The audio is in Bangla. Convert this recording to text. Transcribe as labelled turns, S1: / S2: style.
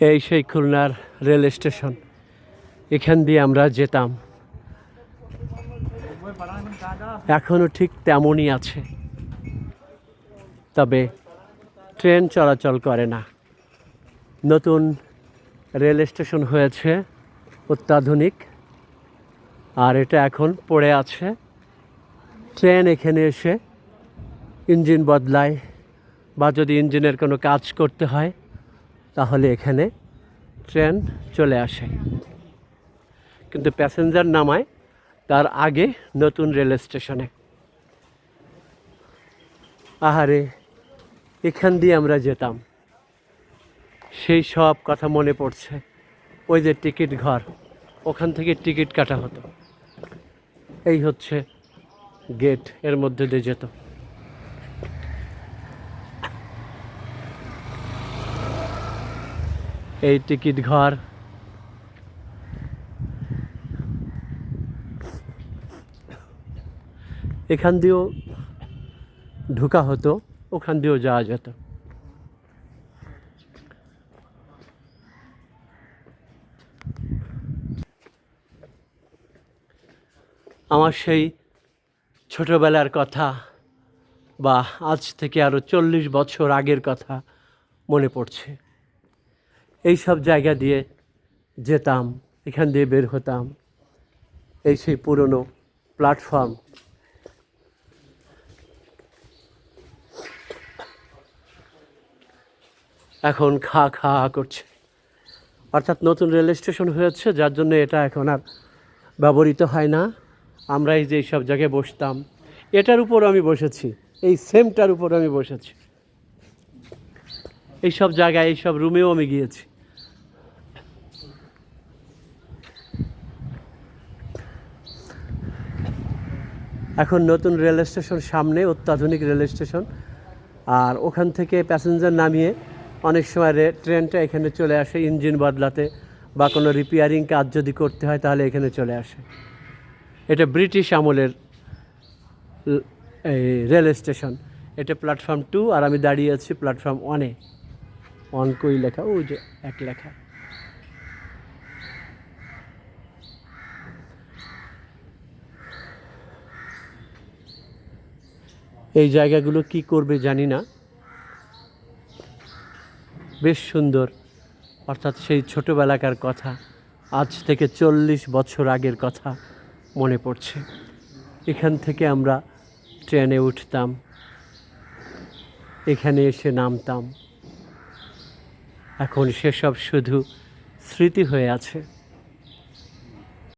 S1: এই সেই খুলনার রেল স্টেশন। এখান দিয়ে আমরা যেতাম। এখনও ঠিক তেমনই আছে। তবে ট্রেন চলাচল করে না। নতুন রেল স্টেশন হয়েছে, অত্যাধুনিক। আর এটা এখন পড়ে আছে। ট্রেন এখানে এসে ইঞ্জিন বদলায় বা যদি ইঞ্জিনের কোনো কাজ করতে হয় তাহলে এখানে ট্রেন চলে আসে। কিন্তু প্যাসেঞ্জার নামায় তার আগে নতুন রেল স্টেশনে। আহারে, এখান দিয়ে আমরা যেতাম। সেই সব কথা মনে পড়ছে। ওই যে টিকিট ঘর, ওখান থেকে টিকিট কাটা হতো। এই হচ্ছে গেটের মধ্যে দিয়ে যেত। এই টিকিট ঘর। এখান দিয়েও ঢুকা হতো, ওখান দিয়েও যাওয়া যেত। আমার সেই ছোটবেলার কথা বা আজ থেকে আরও চল্লিশ বছর আগের কথা মনে পড়ছে। এই সব জায়গা দিয়ে যেতাম, এখান দিয়ে বের হতাম। এই সেই পুরনো প্ল্যাটফর্ম এখন খা খা করছে। অর্থাৎ নতুন রেল স্টেশন হয়েছে, যার জন্য এটা এখন আর ব্যবহৃত হয় না। আমরা এই যে সব জায়গায় বসতাম, এটার উপর আমি বসেছি। এই সেমটার উপর আমি বসেছি। এই সব জায়গায় এই সব রুমেও আমি গিয়েছি। এখন নতুন রেল স্টেশন সামনে, অত্যাধুনিক রেল স্টেশন। আর ওখান থেকে প্যাসেঞ্জার নামিয়ে অনেক সময় ট্রেনটা এখানে চলে আসে ইঞ্জিন বদলাতে বা কোনো রিপেয়ারিং কাজ যদি করতে হয়, তাহলে এখানে চলে আসে। এটা ব্রিটিশ আমলের এই রেল স্টেশন। এটা প্ল্যাটফর্ম টু আর আমি দাঁড়িয়ে আছি প্ল্যাটফর্ম ওয়ানে অন কই লেখা? ও যে এক লেখা। এই জায়গাগুলো কি করবে জানি না। বেশ সুন্দর। অর্থাৎ সেই ছোটোবেলাকার কথা, আজ থেকে চল্লিশ বছর আগের কথা মনে পড়ছে। এখান থেকে আমরা ট্রেনে উঠতাম। এখানে এসে নামতাম। এখন সেসব শুধু স্মৃতি হয়ে আছে।